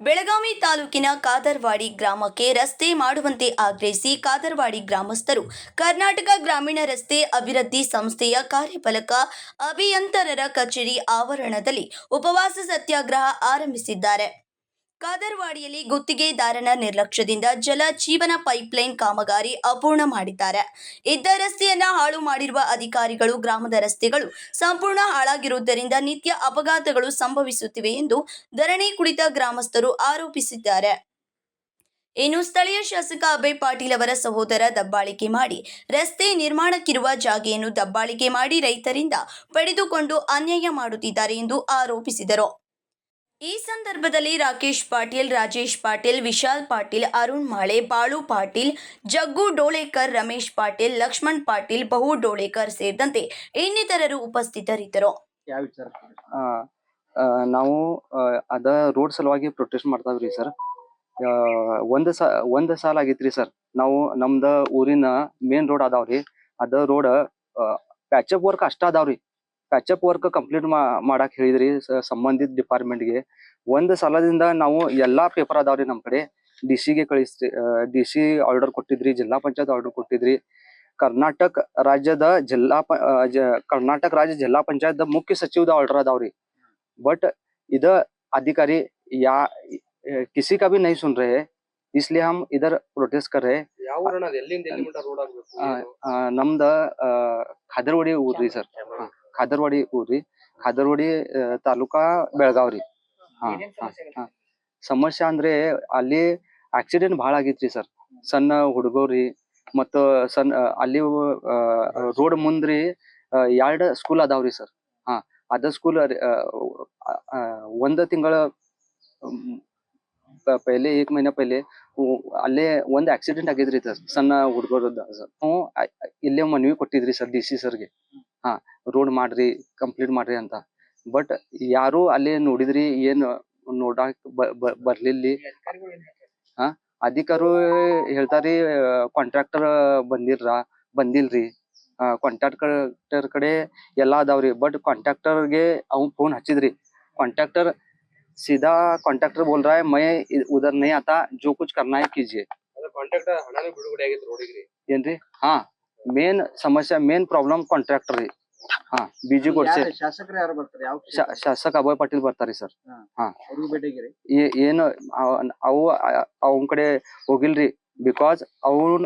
ಬೆಳಗಾವಿ ತಾಲೂಕಿನ ಕಾದರ್ವಾಡಿ ಗ್ರಾಮಕ್ಕೆ ರಸ್ತೆ ಮಾಡುವಂತೆ ಆಗ್ರಹಿಸಿ ಕಾದರ್ವಾಡಿ ಗ್ರಾಮಸ್ಥರು ಕರ್ನಾಟಕ ಗ್ರಾಮೀಣ ರಸ್ತೆ ಅಭಿವೃದ್ಧಿ ಸಂಸ್ಥೆಯ ಕಾರ್ಯಪಾಲಕ ಅಭಿಯಂತರರ ಕಚೇರಿ ಆವರಣದಲ್ಲಿ ಉಪವಾಸ ಸತ್ಯಾಗ್ರಹ ಆರಂಭಿಸಿದ್ದಾರೆ. ಕಾದರ್ವಾಡಿಯಲ್ಲಿ ಗುತ್ತಿಗೆದಾರನ ನಿರ್ಲಕ್ಷ್ಯದಿಂದ ಜಲ ಜೀವನ ಪೈಪ್ಲೈನ್ ಕಾಮಗಾರಿ ಅಪೂರ್ಣ ಮಾಡಿದ್ದಾರೆ. ಇದ್ದ ರಸ್ತೆಯನ್ನ ಹಾಳು ಮಾಡಿರುವ ಅಧಿಕಾರಿಗಳು, ಗ್ರಾಮದ ರಸ್ತೆಗಳು ಸಂಪೂರ್ಣ ಹಾಳಾಗಿರುವುದರಿಂದ ನಿತ್ಯ ಅಪಘಾತಗಳು ಸಂಭವಿಸುತ್ತಿವೆ ಎಂದು ಧರಣಿ ಕುಳಿತ ಗ್ರಾಮಸ್ಥರು ಆರೋಪಿಸಿದ್ದಾರೆ. ಇನ್ನು ಸ್ಥಳೀಯ ಶಾಸಕ ಅಭಯ್ ಪಾಟೀಲ್ ಅವರ ಸಹೋದರ ದಬ್ಬಾಳಿಕೆ ಮಾಡಿ, ರಸ್ತೆ ನಿರ್ಮಾಣಕ್ಕಿರುವ ಜಾಗೆಯನ್ನು ದಬ್ಬಾಳಿಕೆ ಮಾಡಿ ರೈತರಿಂದ ಪಡೆದುಕೊಂಡು ಅನ್ಯಾಯ ಮಾಡುತ್ತಿದ್ದಾರೆ ಎಂದು ಆರೋಪಿಸಿದರು. ಈ ಸಂದರ್ಭದಲ್ಲಿ ರಾಕೇಶ್ ಪಾಟೀಲ್, ರಾಜೇಶ್ ಪಾಟೀಲ್, ವಿಶಾಲ್ ಪಾಟೀಲ್, ಅರುಣ್ ಮಾಳೆ, ಬಾಳು ಪಾಟೀಲ್, ಜಗ್ಗು ಡೋಳೇಕರ್, ರಮೇಶ್ ಪಾಟೀಲ್, ಲಕ್ಷ್ಮಣ್ ಪಾಟೀಲ್, ಬಹು ಡೋಳೇಕರ್ ಸೇರಿದಂತೆ ಇನ್ನಿತರರು ಉಪಸ್ಥಿತರಿದ್ದರು. ನಾವು ಅದ ರೋಡ್ ಸಲುವಾಗಿ ಪ್ರೊಟೆಸ್ಟ್ ಮಾಡ್ತಾವ್ರಿ ಸರ್. ಒಂದ್ ಸಾ, ಒಂದ್ ಸಾಲ ಆಗೈತ್ರಿ ಸರ್. ನಾವು ನಮ್ದ ಊರಿನ ಮೇನ್ ರೋಡ್ ಅದಾವ್ರಿ. ಅದ ರೋಡ್ ಪ್ಯಾಚಪ್ ವರ್ಕ್ ಅಷ್ಟ ಅದಾವ್ರಿ. ಪ್ಯಾಚಪ್ ವರ್ಕ್ ಕಂಪ್ಲೀಟ್ ಮಾಡಕ್ ಹೇಳಿದ್ರಿ ಸಂಬಂಧಿತ ಡಿಪಾರ್ಟ್ಮೆಂಟ್ಗೆ. ಒಂದ್ ಸಲದಿಂದ ನಾವು ಎಲ್ಲಾ ಪೇಪರ್ ಅದಾವ್ರಿ ನಮ್ ಕಡೆ. ಡಿ ಸಿ ಗೆ ಕಳಿಸ್ರಿ ಡಿ ಸಿ ಆರ್ಡರ್ ಕೊಟ್ಟಿದ್ರಿ ಜಿಲ್ಲಾ ಪಂಚಾಯತ್ ಆರ್ಡರ್ ಕೊಟ್ಟಿದ್ರಿ. ಕರ್ನಾಟಕ ರಾಜ್ಯದ ಜಿಲ್ಲಾ ಕರ್ನಾಟಕ ರಾಜ್ಯ ಜಿಲ್ಲಾ ಪಂಚಾಯತ್ ಮುಖ್ಯ ಸಚಿವದ ಆರ್ಡರ್ ಅದಾವ್ರಿ. ಬಟ್ ಇದ ಅಧಿಕಾರಿ ಯಾ ಕಿಸಿ ಕಾ ನೈ ಸುನ್ ರೇ ಇಸ್ಲಿ ಹಮ್ ಇದರ್ ಪ್ರೊಟೆಸ್ಟ್ ಕರ್ ರಹೆ ನಮ್ದ ಖಾದರ್ವಾಡಿ ಊರ್ರಿ ಸರ್. ಖಾದರ್ವಾಡಿ ಊರ್ರಿ. ಖಾದರ್ವಾಡಿ ತಾಲೂಕಾ ಬೆಳಗಾವ್ರಿ. ಹಾ ಸಮಸ್ಯೆ ಅಂದ್ರೆ ಅಲ್ಲಿ ಆಕ್ಸಿಡೆಂಟ್ ಬಹಳ ಆಗಿತ್ರಿ ಸರ್. ಸಣ್ಣ ಹುಡುಗರಿ ಮತ್ತ ಸಣ್ಣ ಅಲ್ಲಿ ರೋಡ್ ಮುಂದ್ರಿ ಎರಡ್ ಸ್ಕೂಲ್ ಅದಾವ್ರಿ ಸರ್. ಹಾ ಅದ ಸ್ಕೂಲ್ ಒಂದ ತಿಂಗಳ ಪೆಹ್ಲೆ ಏಕ್ ಮಹಿನಾ ಪೆಹ್ಲೆ ಅಲ್ಲೇ ಒಂದ್ ಆಕ್ಸಿಡೆಂಟ್ ಆಗಿದ್ರಿ ಸರ್ ಸಣ್ಣ ಹುಡುಗರ ಹ್ಞೂ ಇಲ್ಲೇ ಮನವಿ ಕೊಟ್ಟಿದ್ರಿ ಸರ್ ಡಿ ಸಿ ಸರ್ಗೆ. ಹಾ ರೋಡ್ ಮಾಡ್ರಿ ಕಂಪ್ಲೀಟ್ ಮಾಡ್ರಿ ಅಂತ ಬಟ್ ಯಾರು ಅಲ್ಲೇ ನೋಡಿದ್ರಿ ಏನ್ ನೋಡಾಕ್ ಬ- ಬ- ಬರ್ಲಿಲ್ಲಿ ಅಧಿಕಾರು ಹೇಳ್ತಾರಿ ಕಾಂಟ್ರಾಕ್ಟರ್ ಬಂದಿಲ್ರ ಬಂದಿಲ್ರಿ ಕಾಂಟ್ರಾಕ್ಟರ್ ಕಡೆ ಎಲ್ಲಾ ಅದಾವ್ರಿ ಬಟ್ ಕಾಂಟ್ರಾಕ್ಟರ್ಗೆ ಅವ್ ಫೋನ್ ಹಚ್ಚಿದ್ರಿ ಕಾಂಟ್ರಾಕ್ಟರ್ सीधा कॉन्ट्रैक्टर बोल रहा है मैं इ- उधर नहीं आता जो कुछ करना है कीजिए ಅದ ಕಾಂಟ್ಯಾಕ್ಟ್ ಹಣನೇ ಬಿಡುಗಡೆ ಆಗೈತೆ ರೋಡಿಗೆ ಏನ್ರಿ ಹಾ ಮೇನ್ ಸಮಸ್ಯೆ ಮೇನ್ ಪ್ರಾಬ್ಲಮ್ ಕಾಂಟ್ರಾಕ್ಟರ್ ರೀ ಹಾ ಬಿಜು ಕೊಡ್ಸೆ ಶಾಸಕರು ಯಾರು ಬರ್ತಾರೆ? ಯಾವ ಶಾ- ಶಾಸಕ ಅಭಯ್ ಪಾಟೀಲ್ ಬರ್ತಾರಿ ಸರ್. ಅವ್ರಿಗೆ ಭೇಟಿಗಿರಿ ಏ- ಏನು ಅವ್- ಅವು ಅವನ್ ಕಡೆ ಹೋಗಿಲ್ರಿ. ಬಿಕಾಸ್ ಅವನ್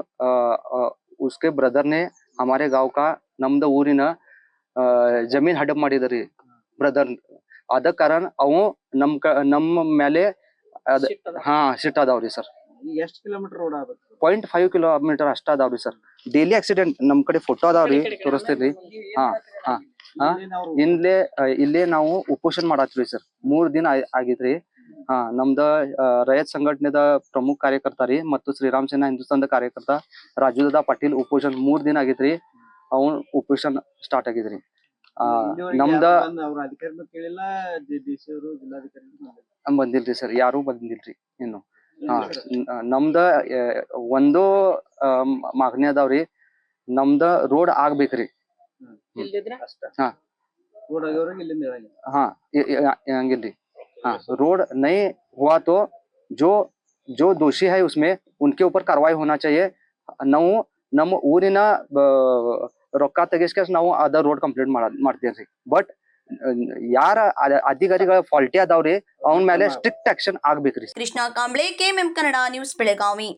ಉಸ್ಕೆ ಬ್ರದರ್ ನೇ ಹಮಾರೆ ಗಾಂವ್ ಕಾ ನಮ್ದ ಊರಿನ ಆ, ಜಮೀನ್ ಹಡಪ್ ಮಾಡಿದರಿ ಬ್ರದರ್. ಅದ ಕಾರಣ ಅವು ನಮ್ ಕ ನಮ್ಮ ಮೇಲೆ ಅದ ಹಾ ಸಿಟ್ ಅದಾವ್ರಿ ಸರ್. ಈಗ ಎಷ್ಟು ಕಿಲೋಮೀಟರ್ ರೋಡ್ ಆಗ್ಬೇಕು? ಪಾಯಿಂಟ್ ಫೈವ್ ಕಿಲೋಮೀಟರ್ ಅಷ್ಟ ಅದಾವ್ರಿ ಸರ್ ಡೈಲಿ ಆಕ್ಸಿಡೆಂಟ್ ನಮ್ ಕಡೆ ಫೋಟೋ ಅದಾವ್ರಿ ತೋರಿಸ್ತೀರಿ. ಹಾ ಹಾ. ಹಾ ಇಲ್ಲೇ ಇಲ್ಲೇ ನಾವು ಉಪೋಷಣ್ ಮಾಡತ್ತೀವಿ ಸರ್ ಮೂರ್ ದಿನ ಆಗಿದ್ರಿ. ಹಾ ನಮ್ದ ರಯತ್ ರೈತ ಸಂಘಟನೆದ ಪ್ರಮುಖ ಕಾರ್ಯಕರ್ತ ರೀ ಮತ್ತು ಶ್ರೀರಾಮ್ ಸೇನಾ ಹಿಂದೂಸ್ತಾನದ ಕಾರ್ಯಕರ್ತ ರಾಜುದಾದ ಪಾಟೀಲ್ ಉಪೋಷಣ್ ಮೂರ್ ದಿನ ಆಗಿದ್ರಿ. ಅವನ್ ಉಪೋಷಣ್ ಸ್ಟಾರ್ಟ್ ಆಗಿದ್ರಿ. ಆ ನಮ್ದ ಬಂದಿಲ್ರಿ ಸರ್ ಯಾರು ಬಂದಿಲ್ರಿ ಇನ್ನು. ನಮ್ದ ಆ, ಒಂದು ಆ, ಮಾಗಣಿ ಅದಾವ್ರಿ ನಮ್ದ ರೋಡ್ ಆಗ್ಬೇಕ್ರಿ ಅಷ್ಟ ಹಾ. ರೋಡ್ ಆಗ್ಯವ್ರಿಗೆ ಇಲ್ಲಿಂದ ಹೇಳಂಗಿಲ್ಲ हाँ ये- ये- ये- हंगिल्ली हाँ रोड नहीं हुआ तो जो जो दोषी है उसमें उनके ऊपर कार्रवाई होना चाहिए ನಾವು ನಮ್ಮ ಊರಿನ ಬ- ರೊಕ್ಕ ತೆಗಿಸ್ಕ ನಾವು ಅದ ರೋಡ್ ಕಂಪ್ಲೀಟ್ ಮಾಡ ಮಾಡ್ತೀವ್ರಿ ಬಟ್ ಯಾರ ಅಧಿಕಾರಿಗಳ ಫಾಲ್ಟಿ ಅದಾವ್ರಿ ಅವನ ಮೇಲೆ strict action ಆಗ್ಬೇಕ್ರಿ. Krishna Kamble KMM Kannada news Belagavi.